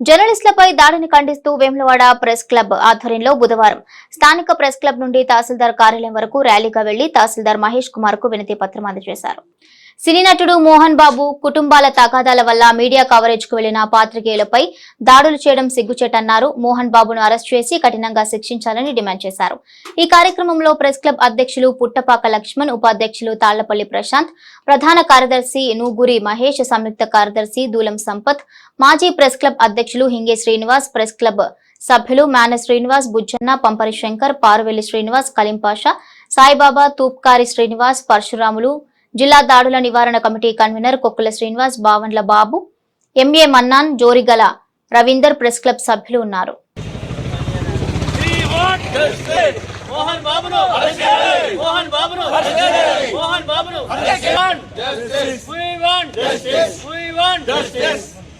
జర్నలిస్టులపై దాడిని ఖండిస్తూ Vemulawada press club ఆధ్వర్యంలో బుధవారం స్థానిక ప్రెస్ క్లబ్ నుండి తహసీల్దార్ కార్యాలయం వరకు ర్యాలీగా వెళ్ళి తహసీల్దార్ మహేష్ కుమార్కు వినతి పత్రం అందజేశారు. సినీ నటుడు మోహన్ బాబు కుటుంబాల తగాదాల వల్ల మీడియా కవరేజ్కు వెళ్ళిన పాత్రికేయులపై దాడులు చేయడం సిగ్గుచేటన్నారు. మోహన్ బాబును అరెస్ట్ చేసి కఠినంగా శిక్షించాలని డిమాండ్ చేశారు. ఈ కార్యక్రమంలో ప్రెస్ క్లబ్ అధ్యక్షులు పుట్టపాక లక్ష్మణ్ ఉపాధ్యక్షులు తాళ్ళపల్లి ప్రశాంత్ ప్రధాన కార్యదర్శి నూగురి మహేష్ సంయుక్త కార్యదర్శి దూలం సంపత్ మాజీ ప్రెస్ క్లబ్ అధ్యక్షులు హింగే శ్రీనివాస్ ప్రెస్ క్లబ్ సభ్యులు మేన శ్రీనివాస్ బుజ్జన్న పంపరి శంకర్ పారువెల్లి శ్రీనివాస్ కలింపాషా సాయిబాబా తూప్కారి శ్రీనివాస్ పరశురాములు జిల్లా దాడుల నివారణ committee convener Kokkula Srinivas Bavandla Babu M A Mannan Jorigala Ravinder press club సభ్యులు ఉన్నారు. We want justice. మోహన్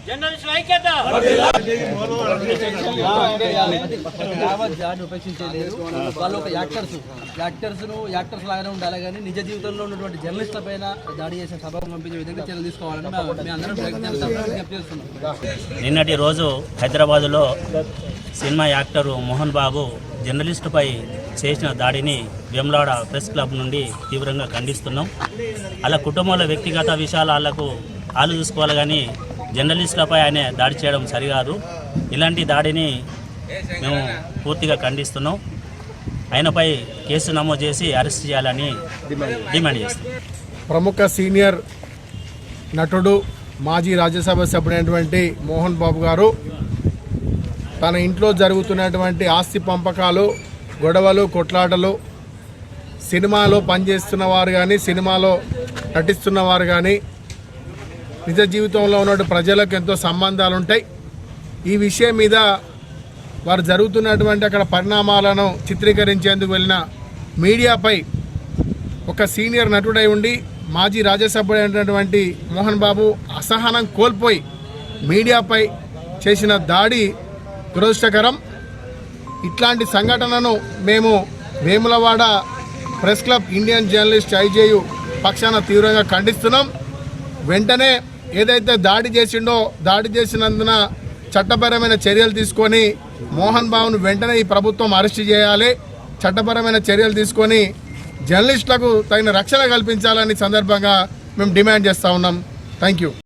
జర్నలిస్టుల ఐక్యత! ఉపేక్షించలేదు వాళ్ళు ఒక యాక్టర్స్ యాక్టర్స్ లాగానే ఉండాలి కానీ నిజ జీవితంలో ఉన్నటువంటి జర్నలిస్టుల పైన దాడి చేసిన సభకు పంపించే విధంగా చర్యలు తీసుకోవాలని అందరం చేస్తున్నాం. నిన్నటి రోజు హైదరాబాదులో సినిమా యాక్టరు మోహన్ బాబు జర్నలిస్టుపై చేసిన దాడిని వేములాడ ప్రెస్ క్లబ్ నుండి తీవ్రంగా ఖండిస్తున్నాం. అలా కుటుంబంలో వ్యక్తిగత విషయాలు వాళ్ళకు వాళ్ళు చూసుకోవాలి కానీ జర్నలిస్టులపై ఆయన దాడి చేయడం సరికాదు. ఇలాంటి దాడిని మేము పూర్తిగా ఖండిస్తున్నాం. ఆయనపై కేసు నమోదు చేసి అరెస్ట్ చేయాలని డిమాండ్ చేస్తాం ప్రముఖ సీనియర్ నటుడు మాజీ రాజ్యసభ సభ్యుడైనటువంటి మోహన్ బాబు గారు తన ఇంట్లో జరుగుతున్నటువంటి ఆస్తి పంపకాలు గొడవలు కొట్లాటలు సినిమాలో పనిచేస్తున్న వారు కానీ సినిమాలో నటిస్తున్న వారు కానీ నిజ జీవితంలో ఉన్న ప్రజలకు ఎంతో సంబంధాలు ఉంటాయి ఈ విషయం మీద వారు జరుగుతున్నటువంటి అక్కడ పరిణామాలను చిత్రీకరించేందుకు వెళ్ళిన మీడియాపై ఒక సీనియర్ నటుడై ఉండి మాజీ రాజ్యసభ అయినటువంటి మోహన్ బాబు అసహనం కోల్పోయి మీడియాపై చేసిన దాడి దురదృష్టకరం. ఇట్లాంటి సంఘటనను మేము Vemulawada press club Indian journalist IJU పక్షాన తీవ్రంగా ఖండిస్తున్నాం. వెంటనే ఏదైతే దాడి చేసిండో దాడి చేసినందున చట్టపరమైన చర్యలు తీసుకొని మోహన్ బాబును వెంటనే ఈ ప్రభుత్వం అరెస్ట్ చేయాలి. చట్టపరమైన చర్యలు తీసుకొని జర్నలిస్టులకు తగిన రక్షణ కల్పించాలని సందర్భంగా మేము డిమాండ్ చేస్తూ ఉన్నాం. Thank you